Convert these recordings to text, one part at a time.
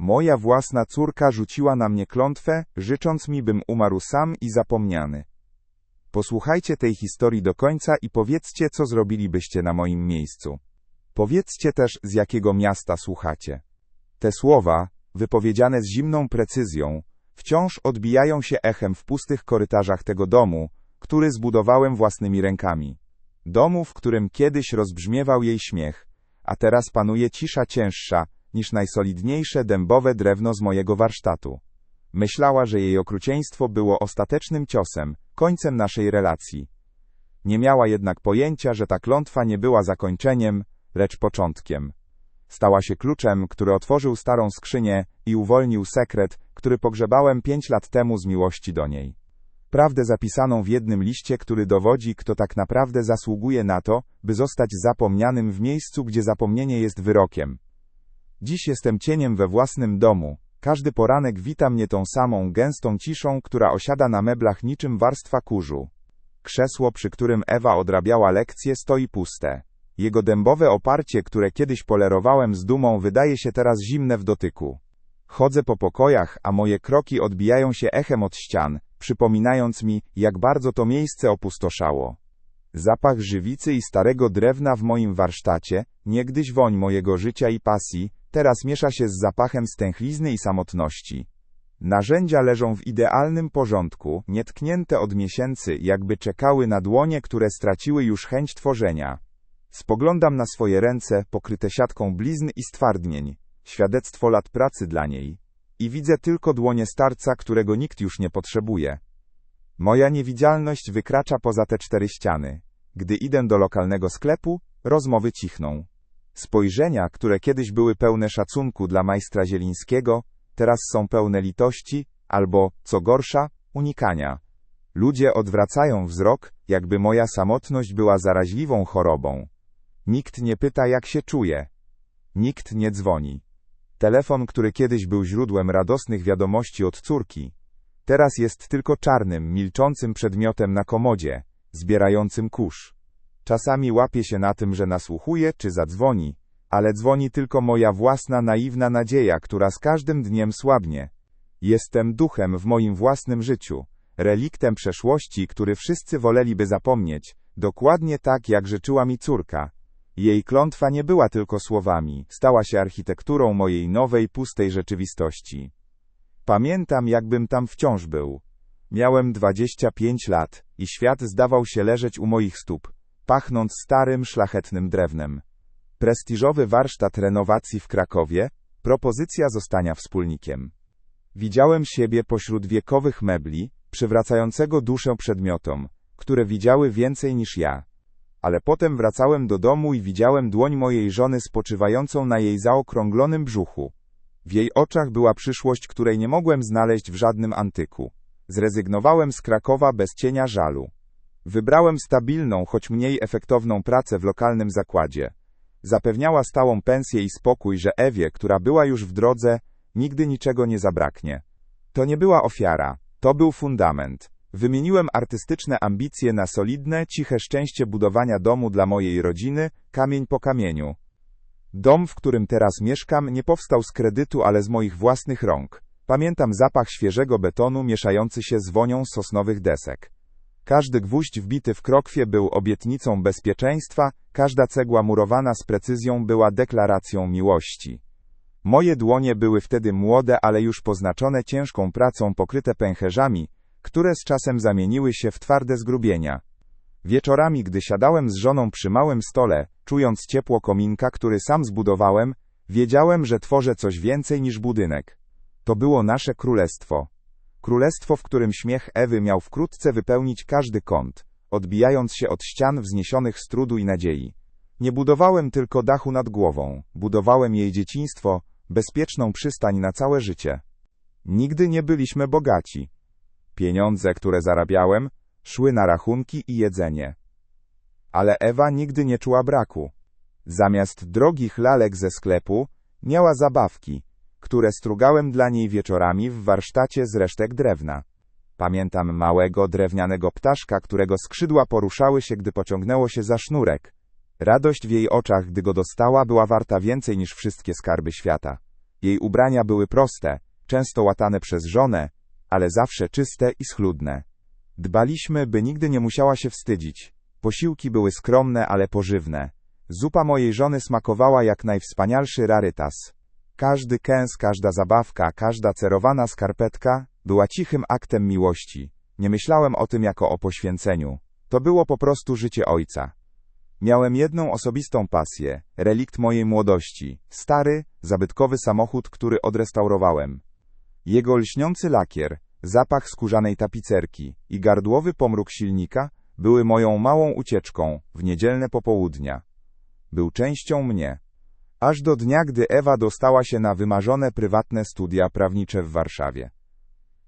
Moja własna córka rzuciła na mnie klątwę, życząc mi, bym umarł sam i zapomniany. Posłuchajcie tej historii do końca i powiedzcie, co zrobilibyście na moim miejscu. Powiedzcie też, z jakiego miasta słuchacie. Te słowa, wypowiedziane z zimną precyzją, wciąż odbijają się echem w pustych korytarzach tego domu, który zbudowałem własnymi rękami. Domu, w którym kiedyś rozbrzmiewał jej śmiech, a teraz panuje cisza cięższa niż najsolidniejsze dębowe drewno z mojego warsztatu. Myślała, że jej okrucieństwo było ostatecznym ciosem, końcem naszej relacji. Nie miała jednak pojęcia, że ta klątwa nie była zakończeniem, lecz początkiem. Stała się kluczem, który otworzył starą skrzynię i uwolnił sekret, który pogrzebałem pięć lat temu z miłości do niej. Prawdę zapisaną w jednym liście, który dowodzi, kto tak naprawdę zasługuje na to, by zostać zapomnianym w miejscu, gdzie zapomnienie jest wyrokiem. Dziś jestem cieniem we własnym domu. Każdy poranek wita mnie tą samą gęstą ciszą, która osiada na meblach niczym warstwa kurzu. Krzesło, przy którym Ewa odrabiała lekcje, stoi puste. Jego dębowe oparcie, które kiedyś polerowałem z dumą, wydaje się teraz zimne w dotyku. Chodzę po pokojach, a moje kroki odbijają się echem od ścian, przypominając mi, jak bardzo to miejsce opustoszało. Zapach żywicy i starego drewna w moim warsztacie, niegdyś woń mojego życia i pasji, teraz miesza się z zapachem stęchlizny i samotności. Narzędzia leżą w idealnym porządku, nietknięte od miesięcy, jakby czekały na dłonie, które straciły już chęć tworzenia. Spoglądam na swoje ręce, pokryte siatką blizn i stwardnień, świadectwo lat pracy dla niej. I widzę tylko dłonie starca, którego nikt już nie potrzebuje. Moja niewidzialność wykracza poza te cztery ściany. Gdy idę do lokalnego sklepu, rozmowy cichną. Spojrzenia, które kiedyś były pełne szacunku dla majstra Zielińskiego, teraz są pełne litości, albo, co gorsza, unikania. Ludzie odwracają wzrok, jakby moja samotność była zaraźliwą chorobą. Nikt nie pyta, jak się czuję. Nikt nie dzwoni. Telefon, który kiedyś był źródłem radosnych wiadomości od córki, teraz jest tylko czarnym, milczącym przedmiotem na komodzie, zbierającym kurz. Czasami łapię się na tym, że nasłuchuje czy zadzwoni, ale dzwoni tylko moja własna naiwna nadzieja, która z każdym dniem słabnie. Jestem duchem w moim własnym życiu, reliktem przeszłości, który wszyscy woleliby zapomnieć, dokładnie tak jak życzyła mi córka. Jej klątwa nie była tylko słowami, stała się architekturą mojej nowej, pustej rzeczywistości. Pamiętam, jakbym tam wciąż był. Miałem 25 lat i świat zdawał się leżeć u moich stóp, pachnąc starym, szlachetnym drewnem. Prestiżowy warsztat renowacji w Krakowie, propozycja zostania wspólnikiem. Widziałem siebie pośród wiekowych mebli, przywracającego duszę przedmiotom, które widziały więcej niż ja. Ale potem wracałem do domu i widziałem dłoń mojej żony spoczywającą na jej zaokrąglonym brzuchu. W jej oczach była przyszłość, której nie mogłem znaleźć w żadnym antyku. Zrezygnowałem z Krakowa bez cienia żalu. Wybrałem stabilną, choć mniej efektowną pracę w lokalnym zakładzie. Zapewniała stałą pensję i spokój, że Ewie, która była już w drodze, nigdy niczego nie zabraknie. To nie była ofiara, to był fundament. Wymieniłem artystyczne ambicje na solidne, ciche szczęście budowania domu dla mojej rodziny, kamień po kamieniu. Dom, w którym teraz mieszkam, nie powstał z kredytu, ale z moich własnych rąk. Pamiętam zapach świeżego betonu mieszający się z wonią sosnowych desek. Każdy gwóźdź wbity w krokwie był obietnicą bezpieczeństwa, każda cegła murowana z precyzją była deklaracją miłości. Moje dłonie były wtedy młode, ale już poznaczone ciężką pracą pokryte pęcherzami, które z czasem zamieniły się w twarde zgrubienia. Wieczorami, gdy siadałem z żoną przy małym stole, czując ciepło kominka, który sam zbudowałem, wiedziałem, że tworzę coś więcej niż budynek. To było nasze królestwo. Królestwo, w którym śmiech Ewy miał wkrótce wypełnić każdy kąt, odbijając się od ścian wzniesionych z trudu i nadziei. Nie budowałem tylko dachu nad głową, budowałem jej dzieciństwo, bezpieczną przystań na całe życie. Nigdy nie byliśmy bogaci. Pieniądze, które zarabiałem, szły na rachunki i jedzenie. Ale Ewa nigdy nie czuła braku. Zamiast drogich lalek ze sklepu, miała zabawki, które strugałem dla niej wieczorami w warsztacie z resztek drewna. Pamiętam małego drewnianego ptaszka, którego skrzydła poruszały się, gdy pociągnęło się za sznurek. Radość w jej oczach, gdy go dostała, była warta więcej niż wszystkie skarby świata. Jej ubrania były proste, często łatane przez żonę, ale zawsze czyste i schludne. Dbaliśmy, by nigdy nie musiała się wstydzić. Posiłki były skromne, ale pożywne. Zupa mojej żony smakowała jak najwspanialszy rarytas. Każdy kęs, każda zabawka, każda cerowana skarpetka była cichym aktem miłości. Nie myślałem o tym jako o poświęceniu. To było po prostu życie ojca. Miałem jedną osobistą pasję, relikt mojej młodości, stary, zabytkowy samochód, który odrestaurowałem. Jego lśniący lakier, zapach skórzanej tapicerki i gardłowy pomruk silnika były moją małą ucieczką w niedzielne popołudnia. Był częścią mnie. Aż do dnia, gdy Ewa dostała się na wymarzone prywatne studia prawnicze w Warszawie.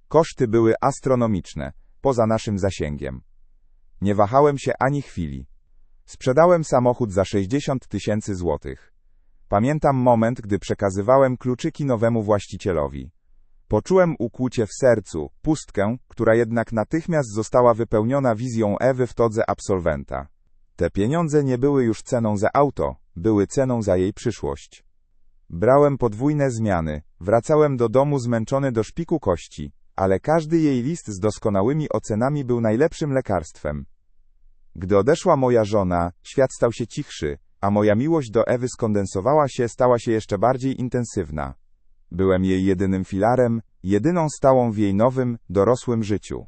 Koszty były astronomiczne, poza naszym zasięgiem. Nie wahałem się ani chwili. Sprzedałem samochód za 60 tysięcy złotych. Pamiętam moment, gdy przekazywałem kluczyki nowemu właścicielowi. Poczułem ukłucie w sercu, pustkę, która jednak natychmiast została wypełniona wizją Ewy w todze absolwenta. Te pieniądze nie były już ceną za auto, były ceną za jej przyszłość. Brałem podwójne zmiany, wracałem do domu zmęczony do szpiku kości, ale każdy jej list z doskonałymi ocenami był najlepszym lekarstwem. Gdy odeszła moja żona, świat stał się cichszy, a moja miłość do Ewy skondensowała się, stała się jeszcze bardziej intensywna. Byłem jej jedynym filarem, jedyną stałą w jej nowym, dorosłym życiu.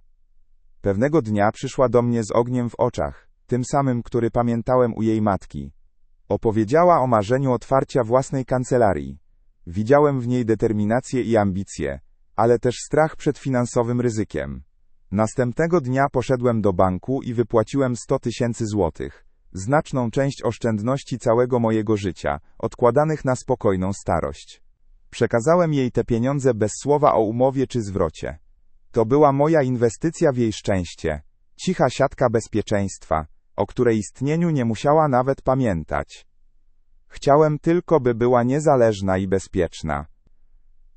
Pewnego dnia przyszła do mnie z ogniem w oczach, tym samym, który pamiętałem u jej matki. Opowiedziała o marzeniu otwarcia własnej kancelarii. Widziałem w niej determinację i ambicje, ale też strach przed finansowym ryzykiem. Następnego dnia poszedłem do banku i wypłaciłem 100 tysięcy złotych, znaczną część oszczędności całego mojego życia, odkładanych na spokojną starość. Przekazałem jej te pieniądze bez słowa o umowie czy zwrocie. To była moja inwestycja w jej szczęście, cicha siatka bezpieczeństwa, o której istnieniu nie musiała nawet pamiętać. Chciałem tylko, by była niezależna i bezpieczna.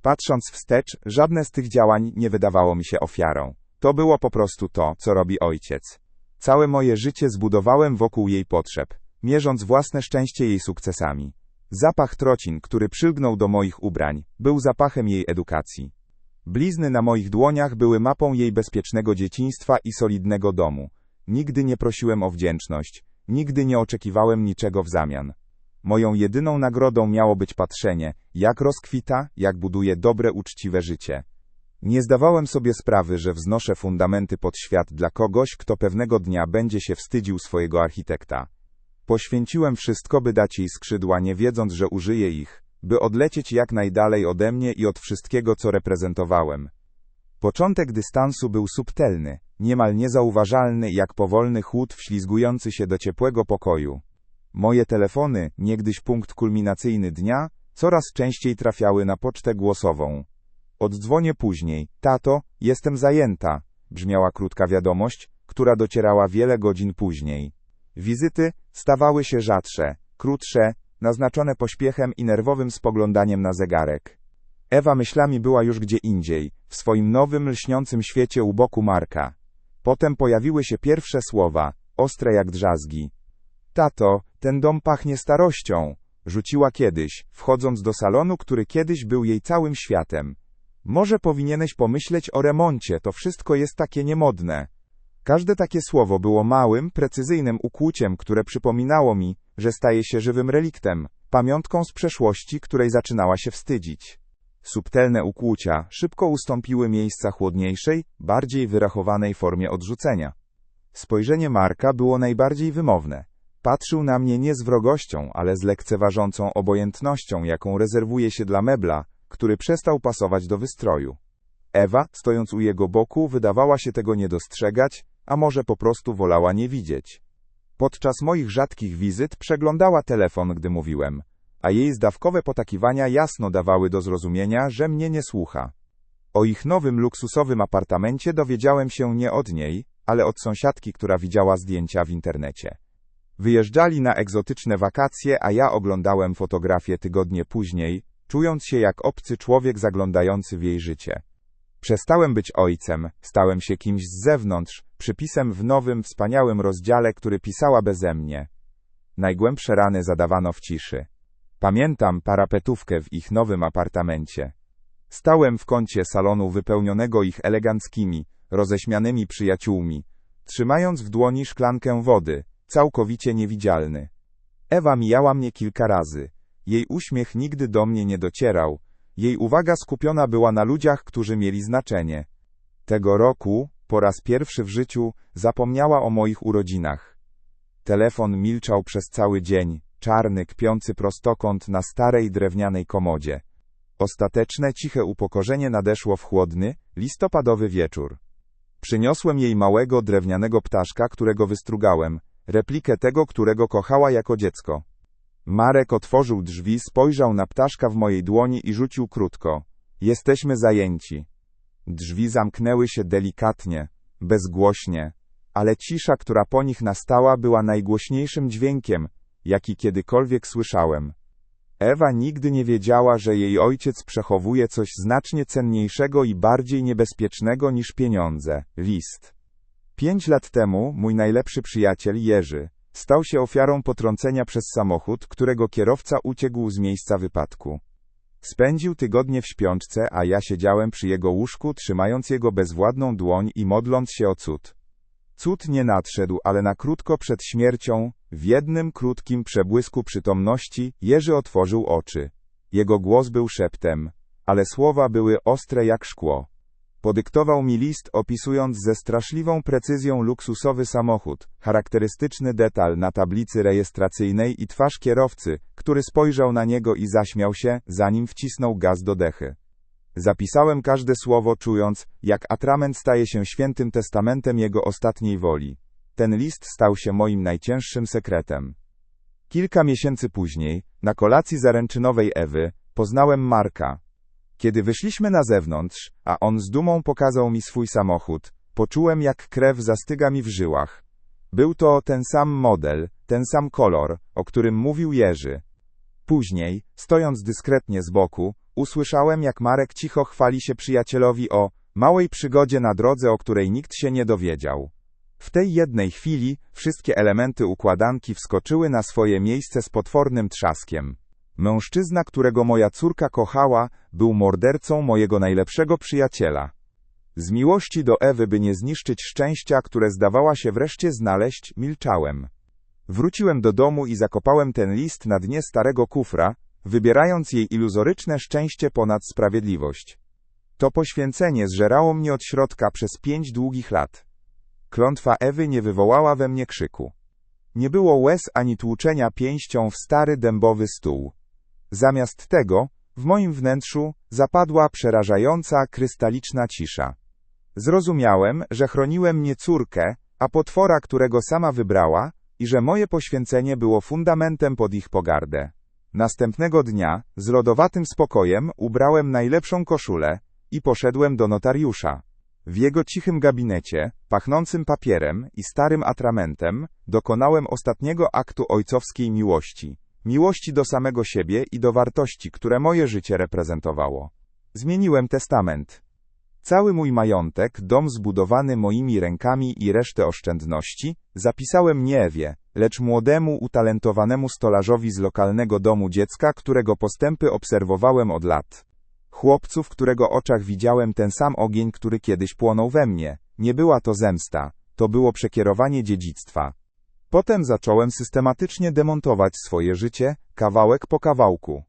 Patrząc wstecz, żadne z tych działań nie wydawało mi się ofiarą. To było po prostu to, co robi ojciec. Całe moje życie zbudowałem wokół jej potrzeb, mierząc własne szczęście jej sukcesami. Zapach trocin, który przylgnął do moich ubrań, był zapachem jej edukacji. Blizny na moich dłoniach były mapą jej bezpiecznego dzieciństwa i solidnego domu. Nigdy nie prosiłem o wdzięczność, nigdy nie oczekiwałem niczego w zamian. Moją jedyną nagrodą miało być patrzenie, jak rozkwita, jak buduje dobre, uczciwe życie. Nie zdawałem sobie sprawy, że wznoszę fundamenty pod świat dla kogoś, kto pewnego dnia będzie się wstydził swojego architekta. Poświęciłem wszystko, by dać jej skrzydła, nie wiedząc, że użyję ich, by odlecieć jak najdalej ode mnie i od wszystkiego, co reprezentowałem. Początek dystansu był subtelny, niemal niezauważalny jak powolny chłód wślizgujący się do ciepłego pokoju. Moje telefony, niegdyś punkt kulminacyjny dnia, coraz częściej trafiały na pocztę głosową. Oddzwonię później. Tato, jestem zajęta, brzmiała krótka wiadomość, która docierała wiele godzin później. Wizyty stawały się rzadsze, krótsze, naznaczone pośpiechem i nerwowym spoglądaniem na zegarek. Ewa myślami była już gdzie indziej, w swoim nowym, lśniącym świecie u boku Marka. Potem pojawiły się pierwsze słowa, ostre jak drzazgi. Tato, ten dom pachnie starością, rzuciła kiedyś, wchodząc do salonu, który kiedyś był jej całym światem. Może powinieneś pomyśleć o remoncie, to wszystko jest takie niemodne. Każde takie słowo było małym, precyzyjnym ukłuciem, które przypominało mi, że staje się żywym reliktem, pamiątką z przeszłości, której zaczynała się wstydzić. Subtelne ukłucia szybko ustąpiły miejsca chłodniejszej, bardziej wyrachowanej formie odrzucenia. Spojrzenie Marka było najbardziej wymowne. Patrzył na mnie nie z wrogością, ale z lekceważącą obojętnością, jaką rezerwuje się dla mebla, który przestał pasować do wystroju. Ewa, stojąc u jego boku, wydawała się tego nie dostrzegać, a może po prostu wolała nie widzieć. Podczas moich rzadkich wizyt przeglądała telefon, gdy mówiłem, a jej zdawkowe potakiwania jasno dawały do zrozumienia, że mnie nie słucha. O ich nowym luksusowym apartamencie dowiedziałem się nie od niej, ale od sąsiadki, która widziała zdjęcia w internecie. Wyjeżdżali na egzotyczne wakacje, a ja oglądałem fotografie tygodnie później, czując się jak obcy człowiek zaglądający w jej życie. Przestałem być ojcem, stałem się kimś z zewnątrz, przypisem w nowym, wspaniałym rozdziale, który pisała beze mnie. Najgłębsze rany zadawano w ciszy. Pamiętam parapetówkę w ich nowym apartamencie. Stałem w kącie salonu wypełnionego ich eleganckimi, roześmianymi przyjaciółmi, trzymając w dłoni szklankę wody, całkowicie niewidzialny. Ewa mijała mnie kilka razy. Jej uśmiech nigdy do mnie nie docierał. Jej uwaga skupiona była na ludziach, którzy mieli znaczenie. Tego roku, po raz pierwszy w życiu, zapomniała o moich urodzinach. Telefon milczał przez cały dzień, czarny, kpiący prostokąt na starej drewnianej komodzie. Ostateczne, ciche upokorzenie nadeszło w chłodny, listopadowy wieczór. Przyniosłem jej małego drewnianego ptaszka, którego wystrugałem, replikę tego, którego kochała jako dziecko. Marek otworzył drzwi, spojrzał na ptaszka w mojej dłoni i rzucił krótko. Jesteśmy zajęci. Drzwi zamknęły się delikatnie, bezgłośnie, ale cisza, która po nich nastała, była najgłośniejszym dźwiękiem, jaki kiedykolwiek słyszałem. Ewa nigdy nie wiedziała, że jej ojciec przechowuje coś znacznie cenniejszego i bardziej niebezpiecznego niż pieniądze list. Pięć lat temu mój najlepszy przyjaciel Jerzy stał się ofiarą potrącenia przez samochód, którego kierowca uciekł z miejsca wypadku. Spędził tygodnie w śpiączce, a ja siedziałem przy jego łóżku, trzymając jego bezwładną dłoń i modląc się o cud. Cud nie nadszedł, ale na krótko przed śmiercią, w jednym krótkim przebłysku przytomności, Jerzy otworzył oczy. Jego głos był szeptem, ale słowa były ostre jak szkło. Podyktował mi list opisując ze straszliwą precyzją luksusowy samochód, charakterystyczny detal na tablicy rejestracyjnej i twarz kierowcy, który spojrzał na niego i zaśmiał się, zanim wcisnął gaz do dechy. Zapisałem każde słowo, czując, jak atrament staje się świętym testamentem jego ostatniej woli. Ten list stał się moim najcięższym sekretem. Kilka miesięcy później, na kolacji zaręczynowej Ewy, poznałem Marka. Kiedy wyszliśmy na zewnątrz, a on z dumą pokazał mi swój samochód, poczułem jak krew zastyga mi w żyłach. Był to ten sam model, ten sam kolor, o którym mówił Jerzy. Później, stojąc dyskretnie z boku, usłyszałem jak Marek cicho chwali się przyjacielowi o małej przygodzie na drodze, o której nikt się nie dowiedział. W tej jednej chwili wszystkie elementy układanki wskoczyły na swoje miejsce z potwornym trzaskiem. Mężczyzna, którego moja córka kochała, był mordercą mojego najlepszego przyjaciela. Z miłości do Ewy, by nie zniszczyć szczęścia, które zdawała się wreszcie znaleźć, milczałem. Wróciłem do domu i zakopałem ten list na dnie starego kufra, wybierając jej iluzoryczne szczęście ponad sprawiedliwość. To poświęcenie zżerało mnie od środka przez pięć długich lat. Klątwa Ewy nie wywołała we mnie krzyku. Nie było łez ani tłuczenia pięścią w stary dębowy stół. Zamiast tego, w moim wnętrzu, zapadła przerażająca, krystaliczna cisza. Zrozumiałem, że chroniłem nie córkę, a potwora, którego sama wybrała, i że moje poświęcenie było fundamentem pod ich pogardę. Następnego dnia, z lodowatym spokojem, ubrałem najlepszą koszulę i poszedłem do notariusza. W jego cichym gabinecie, pachnącym papierem i starym atramentem, dokonałem ostatniego aktu ojcowskiej miłości. Miłości do samego siebie i do wartości, które moje życie reprezentowało. Zmieniłem testament. Cały mój majątek, dom zbudowany moimi rękami i resztę oszczędności, zapisałem nie Ewie, lecz młodemu, utalentowanemu stolarzowi z lokalnego domu dziecka, którego postępy obserwowałem od lat. Chłopcu, w którego oczach widziałem ten sam ogień, który kiedyś płonął we mnie. Nie była to zemsta, to było przekierowanie dziedzictwa. Potem zacząłem systematycznie demontować swoje życie, kawałek po kawałku.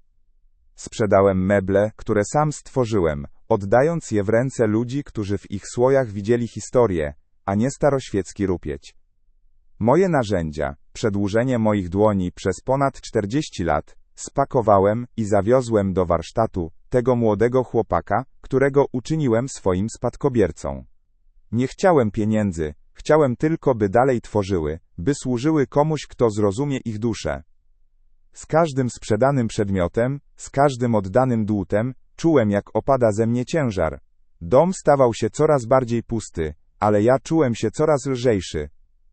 Sprzedałem meble, które sam stworzyłem, oddając je w ręce ludzi, którzy w ich słojach widzieli historię, a nie staroświecki rupieć. Moje narzędzia, przedłużenie moich dłoni przez ponad 40 lat, spakowałem i zawiozłem do warsztatu tego młodego chłopaka, którego uczyniłem swoim spadkobiercą. Nie chciałem pieniędzy, chciałem tylko, by dalej tworzyły, by służyły komuś, kto zrozumie ich duszę. Z każdym sprzedanym przedmiotem, z każdym oddanym dłutem, czułem jak opada ze mnie ciężar. Dom stawał się coraz bardziej pusty, ale ja czułem się coraz lżejszy.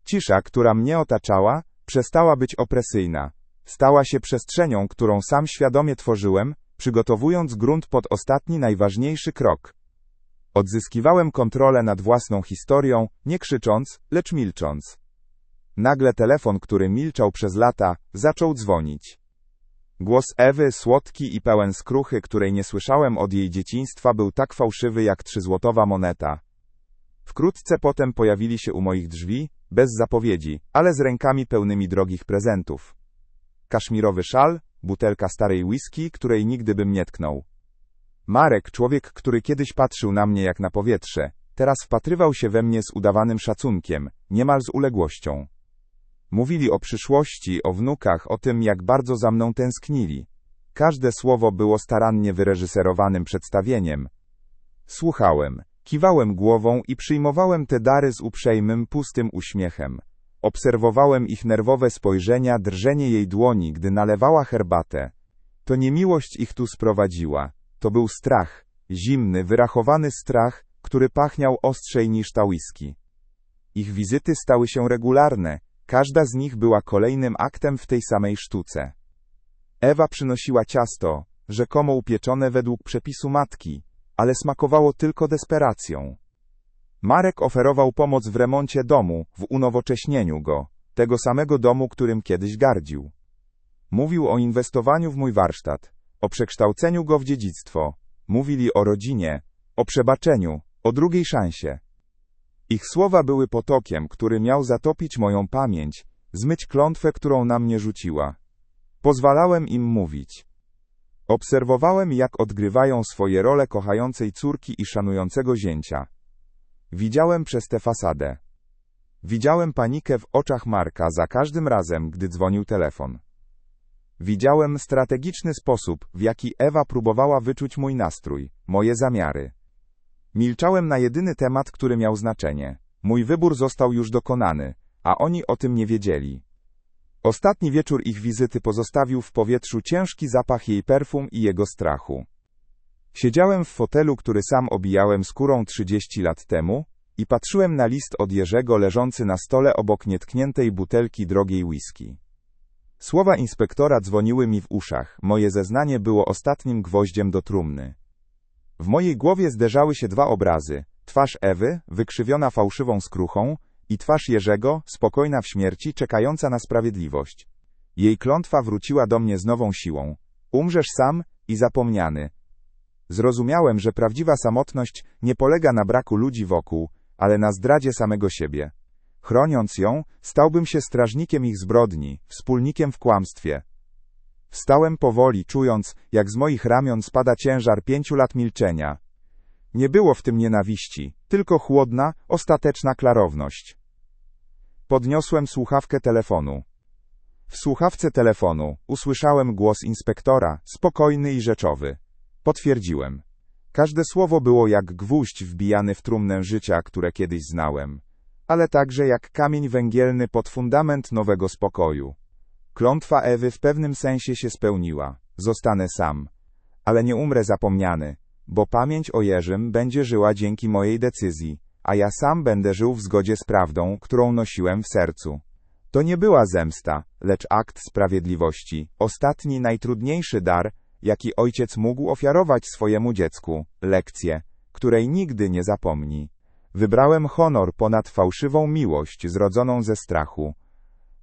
Cisza, która mnie otaczała, przestała być opresyjna. Stała się przestrzenią, którą sam świadomie tworzyłem, przygotowując grunt pod ostatni najważniejszy krok. Odzyskiwałem kontrolę nad własną historią, nie krzycząc, lecz milcząc. Nagle telefon, który milczał przez lata, zaczął dzwonić. Głos Ewy, słodki i pełen skruchy, której nie słyszałem od jej dzieciństwa, był tak fałszywy jak trzyzłotowa moneta. Wkrótce potem pojawili się u moich drzwi, bez zapowiedzi, ale z rękami pełnymi drogich prezentów. Kaszmirowy szal, butelka starej whisky, której nigdy bym nie tknął. Marek, człowiek, który kiedyś patrzył na mnie jak na powietrze, teraz wpatrywał się we mnie z udawanym szacunkiem, niemal z uległością. Mówili o przyszłości, o wnukach, o tym, jak bardzo za mną tęsknili. Każde słowo było starannie wyreżyserowanym przedstawieniem. Słuchałem, kiwałem głową i przyjmowałem te dary z uprzejmym, pustym uśmiechem. Obserwowałem ich nerwowe spojrzenia, drżenie jej dłoni, gdy nalewała herbatę. To niemiłość ich tu sprowadziła. To był strach, zimny, wyrachowany strach, który pachniał ostrzej niż ta whisky. Ich wizyty stały się regularne, każda z nich była kolejnym aktem w tej samej sztuce. Ewa przynosiła ciasto, rzekomo upieczone według przepisu matki, ale smakowało tylko desperacją. Marek oferował pomoc w remoncie domu, w unowocześnieniu go, tego samego domu, którym kiedyś gardził. Mówił o inwestowaniu w mój warsztat, o przekształceniu go w dziedzictwo. Mówili o rodzinie, o przebaczeniu, o drugiej szansie. Ich słowa były potokiem, który miał zatopić moją pamięć, zmyć klątwę, którą na mnie rzuciła. Pozwalałem im mówić. Obserwowałem, jak odgrywają swoje role kochającej córki i szanującego zięcia. Widziałem przez tę fasadę. Widziałem panikę w oczach Marka za każdym razem, gdy dzwonił telefon. Widziałem strategiczny sposób, w jaki Ewa próbowała wyczuć mój nastrój, moje zamiary. Milczałem na jedyny temat, który miał znaczenie. Mój wybór został już dokonany, a oni o tym nie wiedzieli. Ostatni wieczór ich wizyty pozostawił w powietrzu ciężki zapach jej perfum i jego strachu. Siedziałem w fotelu, który sam obijałem skórą 30 lat temu, i patrzyłem na list od Jerzego leżący na stole obok nietkniętej butelki drogiej whisky. Słowa inspektora dzwoniły mi w uszach, moje zeznanie było ostatnim gwoździem do trumny. W mojej głowie zderzały się dwa obrazy: twarz Ewy, wykrzywiona fałszywą skruchą, i twarz Jerzego, spokojna w śmierci, czekająca na sprawiedliwość. Jej klątwa wróciła do mnie z nową siłą. Umrzesz sam i zapomniany. Zrozumiałem, że prawdziwa samotność nie polega na braku ludzi wokół, ale na zdradzie samego siebie. Chroniąc ją, stałbym się strażnikiem ich zbrodni, wspólnikiem w kłamstwie. Wstałem powoli, czując, jak z moich ramion spada ciężar pięciu lat milczenia. Nie było w tym nienawiści, tylko chłodna, ostateczna klarowność. Podniosłem słuchawkę telefonu. W słuchawce telefonu usłyszałem głos inspektora, spokojny i rzeczowy. Potwierdziłem. Każde słowo było jak gwóźdź wbijany w trumnę życia, które kiedyś znałem, ale także jak kamień węgielny pod fundament nowego spokoju. Klątwa Ewy w pewnym sensie się spełniła. Zostanę sam. Ale nie umrę zapomniany, bo pamięć o Jerzym będzie żyła dzięki mojej decyzji, a ja sam będę żył w zgodzie z prawdą, którą nosiłem w sercu. To nie była zemsta, lecz akt sprawiedliwości, ostatni najtrudniejszy dar, jaki ojciec mógł ofiarować swojemu dziecku, lekcję, której nigdy nie zapomni. Wybrałem honor ponad fałszywą miłość zrodzoną ze strachu.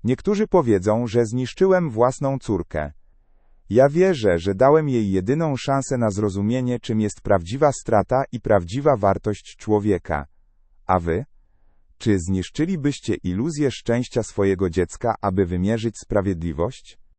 Niektórzy powiedzą, że zniszczyłem własną córkę. Ja wierzę, że dałem jej jedyną szansę na zrozumienie, czym jest prawdziwa strata i prawdziwa wartość człowieka. A wy? Czy zniszczylibyście iluzję szczęścia swojego dziecka, aby wymierzyć sprawiedliwość?